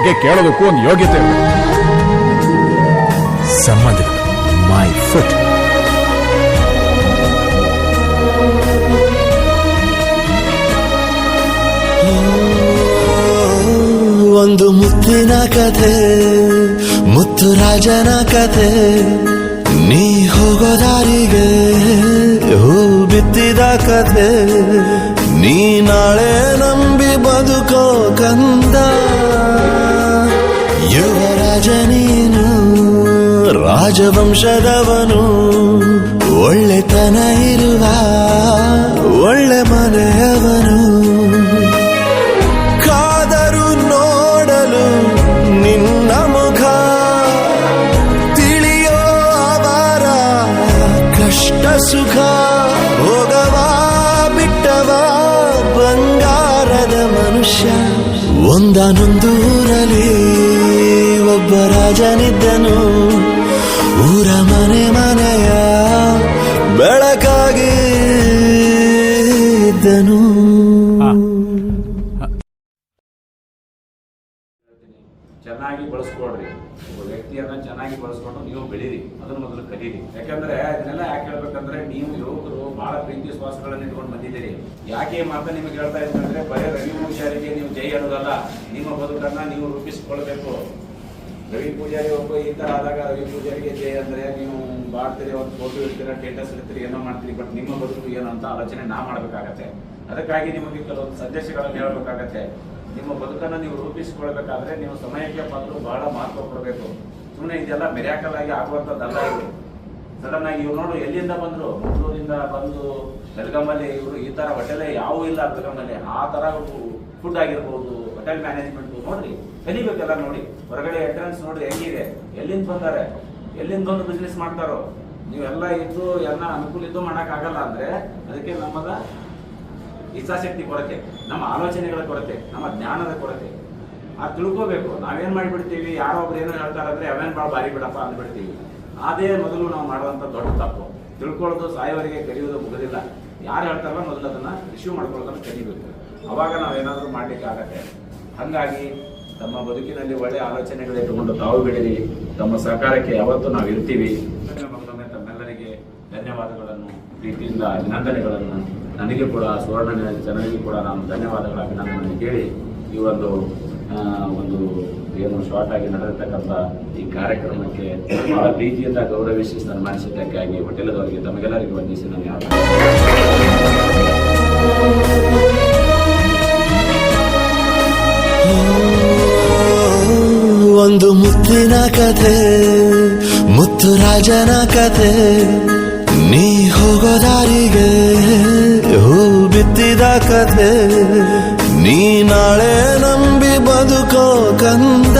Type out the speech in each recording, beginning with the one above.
ಬಗ್ಗೆ ಕೇಳೋದಕ್ಕೂ ಒಂದು ಯೋಗ್ಯತೆ ಸಂಬಂಧಿಗಳು ಮೈ ಫುಟ್ ಒಂದು ಮುತ್ತಿನ ಕಥೆ, ಮುತ್ತು ರಾಜನ ಕಥೆ. ನೀ ಹೋಗೋ ದಾರಿಗೆ ಹೂ ಬಿತ್ತಿದ ಕಥೆ. ನೀ ನಾಳೆ ನಂಬಿ ಬದುಕೋ ಕಂದ ನೀನು ರಾಜವಂಶದವನು ಒಳ್ಳೆತನ ಇರುವ ಒಳ್ಳೆ ಮನೆಯವನು. ಕಾದರು ನೋಡಲು ನಿನ್ನ ಮುಖ ತಿಳಿಯೋ ಅವರ ಕಷ್ಟ ಸುಖ ಹೋಗವ ಬಿಟ್ಟವ ಬಂಗಾರದ ಮನುಷ್ಯ. ಒಂದನೊಂದೂರಲ್ಲಿ ಒಬ್ಬ ರಾಜನಿದ್ದನು. ಊರ ಮನೆ ಮನೆಯ ಬೆಳಕಾಗಿ ಇದ್ದನು. ಚೆನ್ನಾಗಿ ಬಳಸ್ಕೊಳ್ರಿ. ಒಬ್ಬ ವ್ಯಕ್ತಿಯನ್ನ ಚೆನ್ನಾಗಿ ಬಳಸ್ಕೊಂಡು ನೀವು ಬೆಳೀರಿ. ಅದನ್ನ ಮೊದಲು ಕಲೀರಿ. ಯಾಕಂದ್ರೆ ಇದನ್ನೆಲ್ಲ ಯಾಕೆ ಹೇಳ್ಬೇಕಂದ್ರೆ ನೀವು ಯುವಕರು ಬಹಳ ಪ್ರೀತಿ ಶ್ವಾಸಗಳನ್ನ ಇಟ್ಕೊಂಡು ಬಂದಿದ್ದೀರಿ. ಯಾಕೆ ಈ ಮಾತನ್ನ ನಿಮಗೆ ಹೇಳ್ತಾ ಇದ್ದೀನಿ ಅಂದ್ರೆ ಬರೀ ರವಿ ಹುಷಾರಿಗೆ ನೀವು ಜೈ ಅನ್ನೋದಲ್ಲ. ನಿಮ್ಮ ಬದುಕನ್ನ ನೀವು ರೂಪಿಸಿಕೊಳ್ಬೇಕು. ರವಿ ಪೂಜಾರಿ ಒಬ್ಬ ಈ ತರ ಆದಾಗ ರವಿ ಪೂಜಾರಿಗೆ ಜಯ ಅಂದ್ರೆ ನೀವು ಮಾಡ್ತೀರಿ ಒಂದು ಫೋಟೋ ಇಡ್ತೀರಾ ಸ್ಟೇಟಸ್ ಇರ್ತೀರಿ ಏನೋ ಮಾಡ್ತೀರಿ ಬಟ್ ನಿಮ್ಮ ಬದುಕು ಏನು ಅಂತ ಆಲೋಚನೆ ನಾ ಮಾಡಬೇಕಾಗತ್ತೆ. ಅದಕ್ಕಾಗಿ ನಿಮಗೆ ಕೆಲವೊಂದು ಸಂದೇಶಗಳನ್ನು ಹೇಳಬೇಕಾಗತ್ತೆ. ನಿಮ್ಮ ಬದುಕನ್ನ ನೀವು ರೂಪಿಸಿಕೊಳ್ಬೇಕಾದ್ರೆ ನೀವು ಸಮಯಕ್ಕೆ ಬಂದು ಬಹಳ ಮಹತ್ವ ಕೊಡಬೇಕು. ಸುಮ್ಮನೆ ಇದೆಲ್ಲ ಮೆರ್ಯಾಕಲ್ ಆಗಿ ಆಗುವಂಥದ್ದಲ್ಲ ಇದು. ಸಡನ್ ಆಗಿ ಇವ್ರು ನೋಡು, ಎಲ್ಲಿಂದ ಬಂದ್ರು? ಮಂಗಳೂರಿಂದ ಬಂದು ಬೆಳಗಂಬಲ್ಲಿ ಇವರು ಈ ತರ ಹೊಟ್ಟೆಲೆ ಯಾವೂ ಇಲ್ಲ ಬೆಳಗಂಬಲ್ಲಿ. ಆ ತರ ಫುಡ್ ಆಗಿರ್ಬೋದು ಹೋಟೆಲ್ ಮ್ಯಾನೇಜ್ಮೆಂಟ್ ನೋಡ್ರಿ, ಕಲಿಬೇಕೆಲ್ಲ ನೋಡಿ. ಹೊರಗಡೆ ಎಂಟ್ರೆನ್ಸ್ ನೋಡ್ರಿ ಹೆಂಗಿದೆ ಎಲ್ಲಿಂದ ಬಂದಾರೆ? ಎಲ್ಲಿಂದ ಒಂದು ಬಿಸ್ನೆಸ್ ಮಾಡ್ತಾರೋ? ನೀವೆಲ್ಲ ಇದ್ದು, ಎಲ್ಲ ಅನುಕೂಲ ಇದ್ದು ಮಾಡಕ್ ಆಗಲ್ಲ ಅಂದ್ರೆ ಅದಕ್ಕೆ ನಮ್ಮದ ಇಚ್ಛಾಶಕ್ತಿ ಕೊರತೆ, ನಮ್ಮ ಆಲೋಚನೆಗಳ ಕೊರತೆ, ನಮ್ಮ ಜ್ಞಾನದ ಕೊರತೆ. ಆ ತಿಳ್ಕೋಬೇಕು. ನಾವೇನ್ ಮಾಡಿಬಿಡ್ತೀವಿ? ಯಾರೋ ಒಬ್ರು ಏನೋ ಹೇಳ್ತಾರಂದ್ರೆ, ಅವೇನ್ ಭಾಳ ಬಾರಿ ಬಿಡಪ್ಪ ಅಂದ್ಬಿಡ್ತೀವಿ. ಅದೇ ಮೊದಲು ನಾವು ಮಾಡುವಂತ ದೊಡ್ಡ ತಪ್ಪು. ತಿಳ್ಕೊಳ್ಳೋದು ಸಾಯೋವರಿಗೆ ಕಲಿಯೋದು ಮುಗಿದಿಲ್ಲ. ಯಾರು ಹೇಳ್ತಾರಲ್ಲ, ಮೊದಲು ಅದನ್ನ ಇಶ್ಯೂ ಮಾಡ್ಕೊಳ್ಳೋದನ್ನ ಕಲಿಬೇಕು. ಅವಾಗ ನಾವೇನಾದರೂ ಮಾಡ್ಲಿಕ್ಕೆ ಆಗತ್ತೆ ಹಂಗಾಗಿ ತಮ್ಮ ಬದುಕಿನಲ್ಲಿ ಒಳ್ಳೆ ಆಲೋಚನೆಗಳೇ ತಗೊಂಡು ತಾವು ಬೆಳೀರಿ. ತಮ್ಮ ಸಹಕಾರಕ್ಕೆ ಯಾವತ್ತೂ ನಾವು ಇರ್ತೀವಿ. ಮತ್ತೊಮ್ಮೆ ತಮ್ಮೆಲ್ಲರಿಗೆ. ಧನ್ಯವಾದಗಳನ್ನು, ಪ್ರೀತಿಯಿಂದ ಅಭಿನಂದನೆಗಳನ್ನು. ನನಗೆ ಕೂಡ ಸುವರ್ಣ ಜನರಿಗೆ ಕೂಡ ನಾನು ಧನ್ಯವಾದಗಳ ಅಭಿನಂದನೆ ಕೇಳಿ, ಈ ಒಂದು ಒಂದು ಏನು ಶಾರ್ಟ್ ಆಗಿ ನಡೆದಿರ್ತಕ್ಕಂಥ ಈ ಕಾರ್ಯಕ್ರಮಕ್ಕೆ ಬಹಳ ಪ್ರೀತಿಯಿಂದ ಗೌರವಿಸಿ ಸನ್ಮಾನಿಸಿದ್ದಕ್ಕಾಗಿ, ಹೋಟೆಲದವರಿಗೆ, ತಮಗೆಲ್ಲರಿಗೂ ವಂದಿಸಿ ನಾನು ಒಂದು ಮುತ್ತಿನ ಕಥೆ, ಮುತ್ತು ರಾಜನ ಕಥೆ. ನೀ ಹೋಗೋ ದಾರಿಗೆ ಹೂ ಬಿತ್ತಿದ ಕಥೆ. ನೀ ನಾಳೆ ನಂಬಿ ಬದುಕೋ ಕಂದ.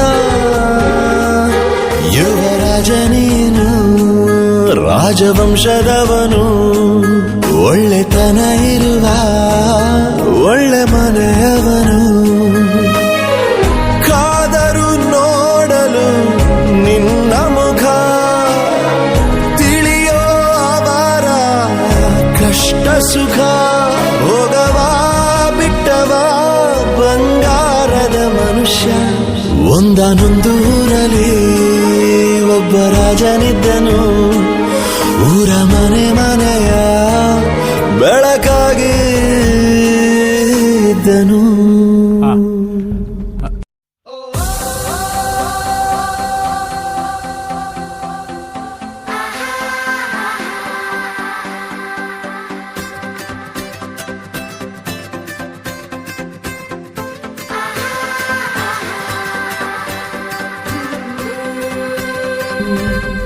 ಯುವರಾಜ ನೀನು, ರಾಜವಂಶದವನು. ಸುಖ ಹೋಗವ ಬಿಟ್ಟವ ಬಂಗಾರದ ಮನುಷ್ಯ. ಒಂದನೊಂದೂರಲ್ಲಿ ಒಬ್ಬ ರಾಜನಿದ್ದನು. ಊರ ಮನೆ ಮನೆಯ ಬೆಳಕಾಗಿ ರಾಜನಿದ್ದನು you.